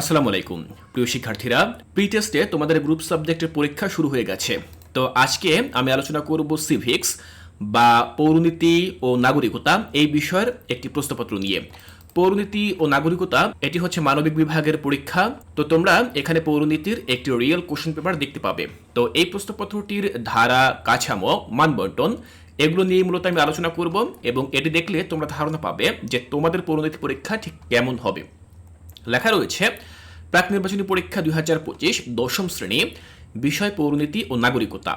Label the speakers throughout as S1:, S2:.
S1: আসসালামু আলাইকুম। প্রিয় শিক্ষার্থীরা প্রি টেস্টে তোমাদের গ্রুপ সাবজেক্টের পরীক্ষা শুরু হয়ে গেছে। তো আজকে আমি আলোচনা করব সিভিক্স বা পৌরনীতি ও নাগরিকতা এই বিষয়ের একটি প্রশ্নপত্র নিয়ে। পৌরনীতি ও নাগরিকতা, এটি হচ্ছে মানবিক বিভাগের পরীক্ষা। তো তোমরা এখানে পৌরনীতির একটি রিয়েল কোশ্চেন পেপার দেখতে পাবে। তো এই প্রশ্নপত্রটির ধারা কাছামো মানবন্টন, এগুলো নিয়ে মূলত আমি আলোচনা করব এবং এটি দেখলে তোমরা ধারণা পাবে যে তোমাদের পৌরনীতি পরীক্ষা ঠিক কেমন হবে। লেখা রয়েছে, প্রাক নির্বাচনী পরীক্ষা দুই হাজার পঁচিশ দশম শ্রেণি, বিষয়, পৌরনীতি ও নাগরিকতা।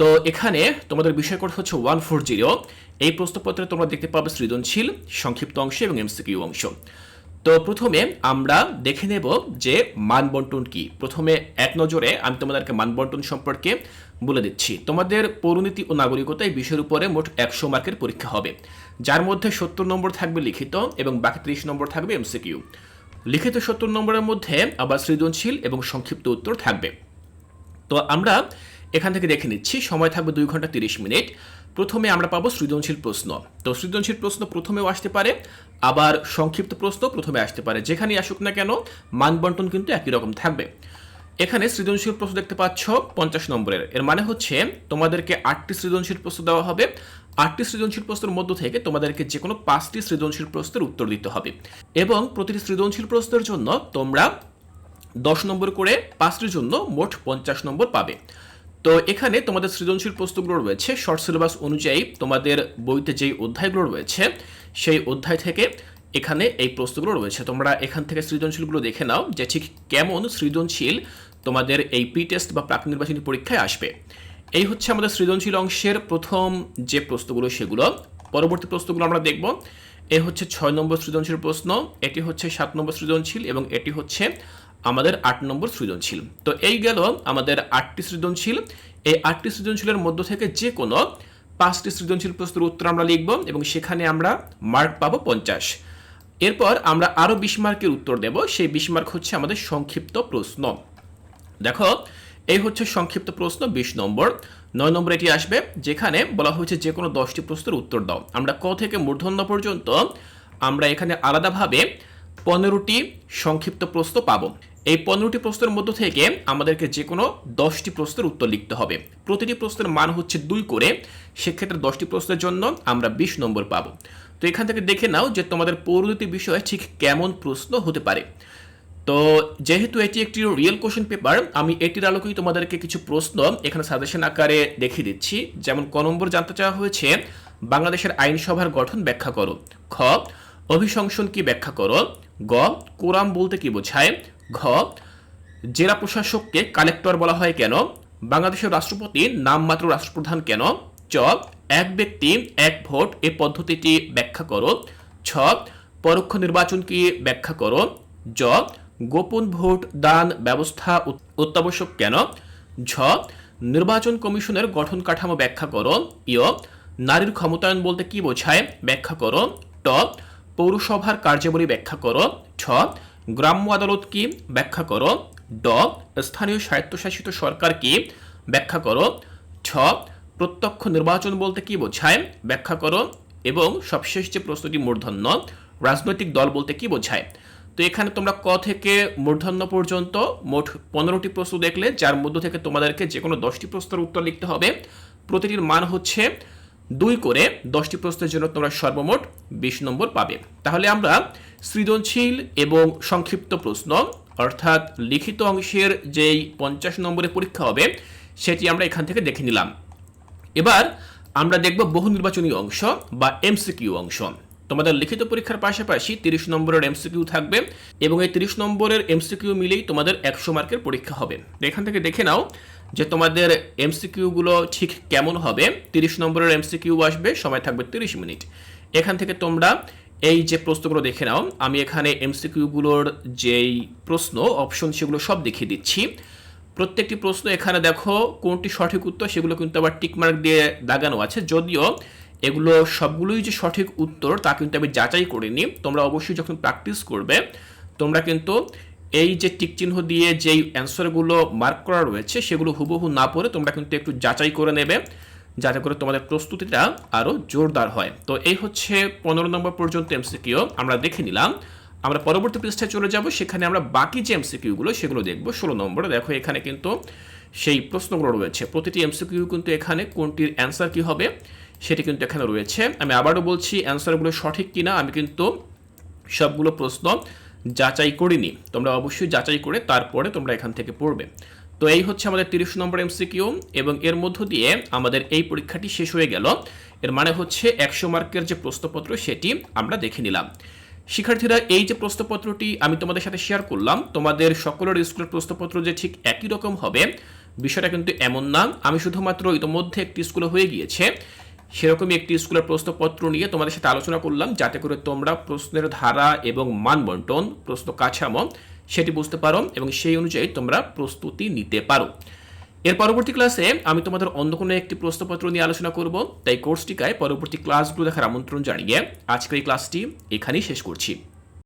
S1: তো এখানে তোমাদের বিষয় কোড হচ্ছে ওয়ান ফোর জিরো। এই প্রশ্নপত্রে তোমরা দেখতে পাবে সৃজনশীল, সংক্ষিপ্ত অংশ এবং এমসিকিউ অংশ। তো প্রথমে আমরা দেখে নেব যে মানবন্টন কি। প্রথমে এক নজরে আমি তোমাদেরকে মানবন্টন সম্পর্কে বলে দিচ্ছি। তোমাদের পৌরনীতি ও নাগরিকতা এই বিষয়ের উপরে মোট একশো মার্কের পরীক্ষা হবে। যার মধ্যে সত্তর নম্বর থাকবে লিখিত এবং বাকি ত্রিশ নম্বর থাকবে এমসিকিউ। লিখিত সত্তর নম্বরের মধ্যে আবার সৃজনশীল এবং সংক্ষিপ্ত উত্তর থাকবে। তো আমরা এখান থেকে দেখে নিচ্ছি, সময় থাকবে দুই ঘণ্টা তিরিশ মিনিট। প্রথমে আমরা পাবো সৃজনশীল প্রশ্ন। তো সৃজনশীল প্রশ্ন প্রথমেও আসতে পারে, আবার সংক্ষিপ্ত প্রশ্ন প্রথমে আসতে পারে। যেখানেই আসুক না কেন, মানবন্টন কিন্তু একই রকম থাকবে। এখানে সৃজনশীল প্রশ্ন দেখতে পাচ্ছ পঞ্চাশ নম্বরের। এর মানে হচ্ছে, তোমাদেরকে আটটি সৃজনশীল প্রশ্ন দেওয়া হবে। আটটি সৃজনশীল প্রশ্নের মধ্য থেকে তোমাদেরকে যে কোনো পাঁচটি সৃজনশীল প্রশ্নের উত্তর দিতে হবে। এবং প্রতিটি সৃজনশীল প্রশ্নের জন্য তোমরা দশ নম্বর করে পাঁচটির জন্য মোট পঞ্চাশ নম্বর পাবে। তো এখানে তোমাদের সৃজনশীল প্রশ্নগুলো রয়েছে। শর্ট সিলেবাস অনুযায়ী তোমাদের বইতে যেই অধ্যায়গুলো রয়েছে, সেই অধ্যায় থেকে এখানে এই প্রশ্নগুলো রয়েছে। তোমরা এখান থেকে সৃজনশীলগুলো দেখে নাও যে ঠিক কেমন সৃজনশীল তোমাদের এই প্রি টেস্ট বা প্রাক নির্বাচনী পরীক্ষায় আসবে। এই হচ্ছে আমাদের সৃজনশীল অংশের প্রথম যে প্রশ্নগুলো, সেগুলো। পরবর্তী প্রশ্নগুলো আমরা দেখব। এ হচ্ছে ছয় নম্বর সৃজনশীল প্রশ্ন, এটি হচ্ছে সাত নম্বর সৃজনশীল এবং এটি হচ্ছে আমাদের আট নম্বর সৃজনশীল। তো এই গেল আমাদের আটটি সৃজনশীল। এই আটটি সৃজনশীলের মধ্য থেকে যে কোনো পাঁচটি সৃজনশীল প্রশ্নের উত্তর আমরা লিখব এবং সেখানে আমরা মার্ক পাবো পঞ্চাশ। এরপর আমরা আরও বিশ মার্কের উত্তর দেব। সেই বিশ মার্ক হচ্ছে আমাদের সংক্ষিপ্ত প্রশ্ন। দেখো এই হচ্ছে সংক্ষিপ্ত প্রশ্ন, বিশ নম্বর। নয় নম্বর এটি আসবে, যেখানে বলা হয়েছে যে কোনো দশটি প্রশ্নের উত্তর দাও। আমরা ক থেকে মূর্ধন্য পর্যন্ত আমরা এখানে আলাদাভাবে পনেরোটি সংক্ষিপ্ত প্রশ্ন পাবো। এই পনেরোটি প্রশ্নের মধ্য থেকে আমাদেরকে যে কোনো দশটি প্রশ্নের উত্তর লিখতে হবে। প্রতিটি প্রশ্নের মান হচ্ছে দুই করে, সেক্ষেত্রে দশটি প্রশ্নের জন্য আমরা বিশ নম্বর পাবো। তো এখান থেকে দেখে নাও যে তোমাদের পৌরনীতি বিষয়ে ঠিক কেমন প্রশ্ন হতে পারে। তো যেহেতু এটি একটি রিয়েল কোশ্চেন পেপার আমি এটির আলোকেই তোমাদেরকে কিছু প্রশ্ন এখানে সাজেশন আকারে দেখিয়ে দিচ্ছি। যেমন ক নম্বর জানতে চাওয়া হয়েছে, বাংলাদেশের আইনসভার গঠন ব্যাখ্যা করো। খ, অভিশংসন কি ব্যাখ্যা করো? গ কোরাম বলতে কি বোঝায়? ঘ, জেলা প্রশাসককে কালেক্টর বলা হয় কেন? বাংলাদেশের রাষ্ট্রপতি নামমাত্র রাষ্ট্রপ্রধান কেন? চ, এক ব্যক্তি, এক ভোট এ পদ্ধতিটি ব্যাখ্যা করো। ছ, পরোক্ষ নির্বাচন কি ব্যাখ্যা করো? জ গোপন ভোট দান ব্যবস্থা অত্যাবশ্যক কেন? ঝ, নির্বাচন কমিশনের গঠন কাঠামো ব্যাখ্যা করো। ইয় নারীর ক্ষমতায়ন বলতে কি বোঝায়? ব্যাখ্যা করো। ট, পৌরসভার কার্যাবলী ব্যাখ্যা করো। ছ গ্রাম্য আদালত কি? ব্যাখ্যা করো। ড, স্থানীয় স্বায়ত্তশাসিত সরকার কি? ব্যাখ্যা করো। ছ, প্রত্যক্ষ নির্বাচন বলতে কি বোঝায়? ব্যাখ্যা করো। এবং সবশেষ যে প্রশ্নটি মূর্ধন্য, রাজনৈতিক দল বলতে কি বোঝায়? তো এখানে তোমরা ক থেকে মূর্ধন্য পর্যন্ত মোট পনেরোটি প্রশ্ন দেখলে, যার মধ্য থেকে তোমাদেরকে যে কোনো দশটি প্রশ্নের উত্তর লিখতে হবে। প্রতিটির মান হচ্ছে দুই করে দশটি প্রশ্নের জন্য তোমরা সর্বমোট বিশ নম্বর পাবে। তাহলে আমরা সৃজনশীল এবং সংক্ষিপ্ত প্রশ্ন, অর্থাৎ লিখিত অংশের যেই পঞ্চাশ নম্বরের পরীক্ষা হবে, সেটি আমরা এখান থেকে দেখে নিলাম। এবার আমরা দেখব বহু নির্বাচনী অংশ বা এমসিকিউ অংশ। তোমাদের লিখিত পরীক্ষার পাশাপাশি তিরিশ নম্বরের এমসিকিউ থাকবে এবং এই তিরিশ নম্বরের এমসিকিউ মিলেই তোমাদের একশো মার্কের পরীক্ষা হবে। এখান থেকে দেখে নাও যে তোমাদের এমসিকিউগুলো ঠিক কেমন হবে। তিরিশ নম্বরের এমসিকিউ আসবে, সময় থাকবে তিরিশ মিনিট। এখান থেকে তোমরা এই যে প্রশ্নগুলো দেখে নাও, আমি এখানে এমসিকিউগুলোর যেই প্রশ্ন অপশন সেগুলো সব দেখিয়ে দিচ্ছি। প্রত্যেকটি প্রশ্ন এখানে দেখো কোনটি সঠিক উত্তর, সেগুলো কিন্তু আবার টিকমার্ক দিয়ে দাগানো আছে। যদিও এগুলো সবগুলোই যে সঠিক উত্তর, তা কিন্তু আমি যাচাই করিনি তোমরা অবশ্যই যখন প্র্যাকটিস করবে, তোমরা কিন্তু এই যে টিক চিহ্ন দিয়ে যেই অ্যান্সারগুলো মার্ক করা রয়েছে, সেগুলো হুবহু না পড়ে তোমরা কিন্তু একটু যাচাই করে নেবে, যাতে করে তোমাদের প্রস্তুতিটা আরও জোরদার হয়। তো এই হচ্ছে পনেরো নম্বর পর্যন্ত এমসিকিউ আমরা দেখে নিলাম। আমরা পরবর্তী পৃষ্ঠায় চলে যাব, সেখানে আমরা বাকি যে এমসিকিউগুলো সেগুলো দেখব। ষোলো নম্বরে দেখো, এখানে কিন্তু সেই প্রশ্নগুলো রয়েছে। প্রতিটি এমসিকিউ কিন্তু এখানে কোনটির অ্যান্সার কী হবে? সেটি কিন্তু এখানে রয়েছে। আমি আবারও বলছি অ্যান্সারগুলো সঠিক কিনা, আমি কিন্তু সবগুলো প্রশ্ন যাচাই করিনি। তোমরা অবশ্যই যাচাই করে তারপরে তোমরা এখান থেকে পড়বে। তো এই হচ্ছে আমাদের তিরিশ নম্বর এমসিকিউ এবং এর মধ্য দিয়ে আমাদের এই পরীক্ষাটি শেষ হয়ে গেল। এর মানে হচ্ছে একশো মার্কের যে প্রশ্নপত্র, সেটি আমরা দেখে নিলাম। শিক্ষার্থীরা, এই যে প্রশ্নপত্রটি আমি তোমাদের সাথে শেয়ার করলাম, তোমাদের সকলের স্কুলের প্রশ্নপত্র যে ঠিক একই রকম হবে, বিষয়টা কিন্তু এমন না। আমি শুধুমাত্র ইতোমধ্যে একটি স্কুলে হয়ে গিয়েছে। সেরকমই একটি স্কুলের প্রশ্নপত্র নিয়ে তোমাদের সাথে আলোচনা করলাম, যাতে করে তোমরা প্রশ্নের ধারা এবং মানবন্টন, প্রশ্ন কাছামো সেটি বুঝতে পারো এবং সেই অনুযায়ী তোমরা প্রস্তুতি নিতে পারো। এর পরবর্তী ক্লাসে আমি তোমাদের অন্য কোনো একটি প্রশ্নপত্র নিয়ে আলোচনা করব, তাই কোর্সটিকায় পরবর্তী ক্লাসগুলো দেখার আমন্ত্রণ জানিয়ে আজকের এই ক্লাসটি এখানেই শেষ করছি।